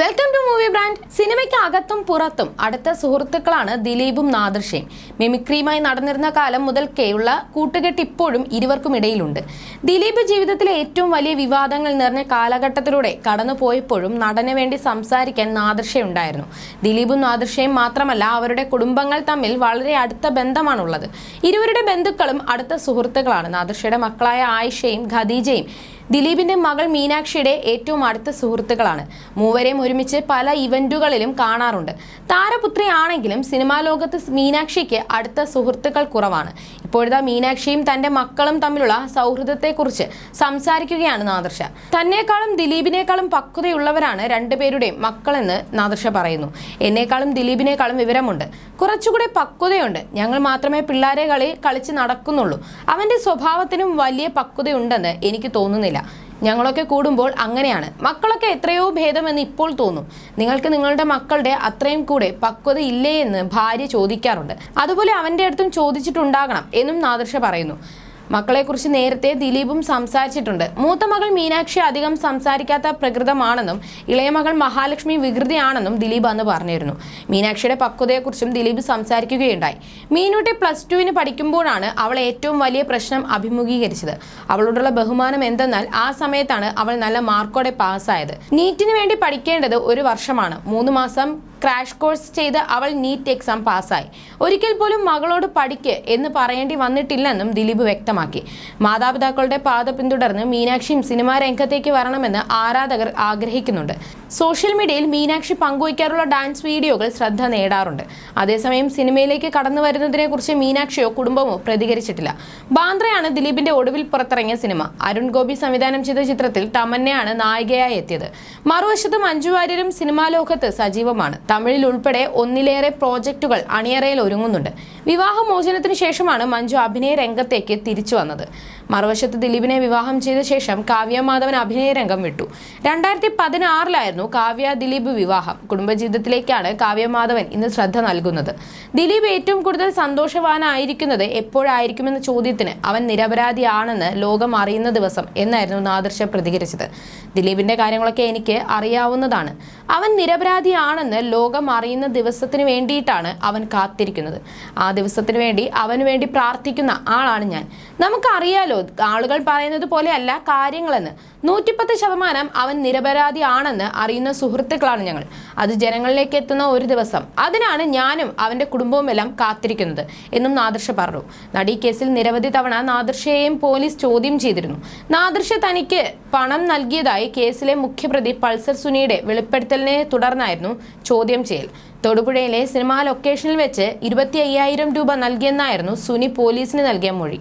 Welcome to movie brand സിനിമയ്ക്ക് അകത്തും പുറത്തും അടുത്ത സുഹൃത്തുക്കളാണ് ദിലീപും നാദൃശയും മിമിക്രിയുമായി നടന്നിരുന്ന കാലം മുതൽക്കേയുള്ള കൂട്ടുകെട്ട് ഇപ്പോഴും ഇരുവർക്കും ഇടയിലുണ്ട്. ദിലീപ് ജീവിതത്തിലെ ഏറ്റവും വലിയ വിവാദങ്ങൾ നിറഞ്ഞ കാലഘട്ടത്തിലൂടെ കടന്നുപോയപ്പോഴും നടന് വേണ്ടി സംസാരിക്കാൻ നാദൃശയുണ്ടായിരുന്നു ദിലീപും നാദൃശയും മാത്രമല്ല അവരുടെ കുടുംബങ്ങൾ തമ്മിൽ വളരെ അടുത്ത ബന്ധമാണുള്ളത്. ഇരുവരുടെ ബന്ധുക്കളും അടുത്ത സുഹൃത്തുക്കളാണ്. നാദൃശയുടെ മക്കളായ ആയിഷയും ഖദീജയും ദിലീപിന്റെ മകൾ മീനാക്ഷിയുടെ ഏറ്റവും അടുത്ത സുഹൃത്തുക്കളാണ്. മൂവരെയും ഒരുമിച്ച് പല ഇവന്റുകളിലും കാണാറുണ്ട്. താരപുത്രി ആണെങ്കിലും സിനിമാ ലോകത്ത് മീനാക്ഷിക്ക് അടുത്ത സുഹൃത്തുക്കൾ കുറവാണ്. ഇപ്പോഴത്തെ മീനാക്ഷിയും തന്റെ മക്കളും തമ്മിലുള്ള സൗഹൃദത്തെക്കുറിച്ച് സംസാരിക്കുകയാണ് നാദർഷ തന്നെക്കാളും ദിലീപിനേക്കാളും പക്വതയുള്ളവരാണ് രണ്ടുപേരുടെയും മക്കളെന്ന് നാദർഷ പറയുന്നു. എന്നേക്കാളും ദിലീപിനേക്കാളും വിവരമുണ്ട്. കുറച്ചുകൂടെ പക്വതയുണ്ട്. ഞങ്ങൾ മാത്രമേ പിള്ളേരെ കളി കളിച്ച് നടക്കുന്നുള്ളൂ. അവന്റെ സ്വഭാവത്തിനും വലിയ പക്വതയുണ്ടെന്ന് എനിക്ക് തോന്നുന്നില്ല. ഞങ്ങളൊക്കെ കൂടുമ്പോൾ അങ്ങനെയാണ്. മക്കളൊക്കെ എത്രയോ ഭേദമെന്ന് ഇപ്പോൾ തോന്നും. നിങ്ങൾക്ക് നിങ്ങളുടെ മക്കളുടെ അത്രയും കൂടെ പക്വത ഇല്ലേ എന്ന് ഭാര്യ ചോദിക്കാറുണ്ട്. അതുപോലെ അവന്റെ അടുത്തും ചോദിച്ചിട്ടുണ്ടാകണം എന്നും നാദർഷ പറയുന്നു. മക്കളെക്കുറിച്ച് നേരത്തെ ദിലീപും സംസാരിച്ചിട്ടുണ്ട്. മൂത്ത മകൾ മീനാക്ഷി അധികം സംസാരിക്കാത്ത പ്രകൃതമാണെന്നും ഇളയ മകൾ മഹാലക്ഷ്മി വികൃതിയാണെന്നും ദിലീപ് അന്ന് പറഞ്ഞിരുന്നു. മീനാക്ഷിയുടെ പക്വതയെക്കുറിച്ചും ദിലീപ് സംസാരിക്കുകയുണ്ടായി. മീനുട്ടി പ്ലസ് ടുവിന് പഠിക്കുമ്പോഴാണ് അവൾ ഏറ്റവും വലിയ പ്രശ്നം അഭിമുഖീകരിച്ചത്. അവളോടുള്ള ബഹുമാനം എന്തെന്നാൽ ആ സമയത്താണ് അവൾ നല്ല മാർക്കോടെ പാസ്സായത്. നീറ്റിന് വേണ്ടി പഠിക്കേണ്ടത് ഒരു വർഷമാണ്. മൂന്ന് മാസം ക്രാഷ് കോഴ്സ് ചെയ്ത് അവൾ നീറ്റ് എക്സാം പാസ്സായി. ഒരിക്കൽ പോലും മകളോട് പഠിക്ക് എന്ന് പറയേണ്ടി വന്നിട്ടില്ലെന്നും ദിലീപ് വ്യക്തമാക്കി. മാതാപിതാക്കളുടെ പാത പിന്തുടർന്ന് മീനാക്ഷിയും സിനിമാ രംഗത്തേക്ക് വരണമെന്ന് ആരാധകർ ആഗ്രഹിക്കുന്നുണ്ട്. സോഷ്യൽ മീഡിയയിൽ മീനാക്ഷി പങ്കുവയ്ക്കാറുള്ള ഡാൻസ് വീഡിയോകൾ ശ്രദ്ധ നേടാറുണ്ട്. അതേസമയം സിനിമയിലേക്ക് കടന്നു വരുന്നതിനെ കുറിച്ച് മീനാക്ഷിയോ കുടുംബമോ പ്രതികരിച്ചിട്ടില്ല. ബാന്ദ്രയാണ് ദിലീപിന്റെ ഒടുവിൽ പുറത്തിറങ്ങിയ സിനിമ അരുൺ ഗോപി സംവിധാനം ചെയ്ത ചിത്രത്തിൽ തമന്നയാണ് നായികയായി എത്തിയത്. മറുവശത്ത് മഞ്ജു വാര്യരും സിനിമാ ലോകത്ത് സജീവമാണ്. തമിഴിൽ ഉൾപ്പെടെ ഒന്നിലേറെ പ്രോജക്റ്റുകൾ അണിയറയിൽ ഒരുങ്ങുന്നുണ്ട്. വിവാഹമോചനത്തിന് ശേഷമാണ് മഞ്ജു അഭിനയ രംഗത്തേക്ക് തിരിച്ചു വന്നത്. മറുവശത്ത് ദിലീപിനെ വിവാഹം ചെയ്ത ശേഷം കാവ്യ മാധവൻ അഭിനയ രംഗം വിട്ടു. രണ്ടായിരത്തി പതിനാറിലായിരുന്നു കാവ്യ ദിലീപ് വിവാഹം. കുടുംബജീവിതത്തിലേക്കാണ് കാവ്യ മാധവൻ ഇന്ന് ശ്രദ്ധ നൽകുന്നത്. ദിലീപ് ഏറ്റവും കൂടുതൽ സന്തോഷവാനായിരിക്കുന്നത് എപ്പോഴായിരിക്കുമെന്ന ചോദ്യത്തിന് അവൻ നിരപരാധിയാണെന്ന് ലോകം അറിയുന്ന ദിവസം എന്നായിരുന്നു നാദർശ പ്രതികരിച്ചത്. ദിലീപിന്റെ കാര്യങ്ങളൊക്കെ എനിക്ക് അറിയാവുന്നതാണ്. അവൻ നിരപരാധിയാണെന്ന് ലോകം അറിയുന്ന ദിവസത്തിന് വേണ്ടിയിട്ടാണ് അവൻ കാത്തിരിക്കുന്നത്. ആ ദിവസത്തിന് വേണ്ടി അവന് വേണ്ടി പ്രാർത്ഥിക്കുന്ന ആളാണ് ഞാൻ. നമുക്കറിയാലോ ആളുകൾ പറയുന്നത് പോലെയല്ല കാര്യങ്ങളെന്ന്. നൂറ്റിപ്പത്ത് ശതമാനം അവൻ നിരപരാധി ആണെന്ന് അറിയുന്ന സുഹൃത്തുക്കളാണ് ഞങ്ങൾ. അത് ജനങ്ങളിലേക്ക് എത്തുന്ന ഒരു ദിവസം. അതിനാണ് ഞാനും അവന്റെ കുടുംബവും എല്ലാം കാത്തിരിക്കുന്നത് എന്നും നാദർഷ പറഞ്ഞു. നടി കേസിൽ നിരവധി തവണ നാദർഷയെയും പോലീസ് ചോദ്യം ചെയ്തിരുന്നു. നാദർഷ തനിക്ക് പണം നൽകിയതായി കേസിലെ മുഖ്യപ്രതി പൾസർ സുനിയുടെ വെളിപ്പെടുത്തലിനെ തുടർന്നായിരുന്നു ചോദ്യം ചെയ്യൽ. തൊടുപുഴയിലെ സിനിമാ ലൊക്കേഷനിൽ വെച്ച് ഇരുപത്തി രൂപ നൽകിയെന്നായിരുന്നു സുനി പോലീസിന് നൽകിയ മൊഴി.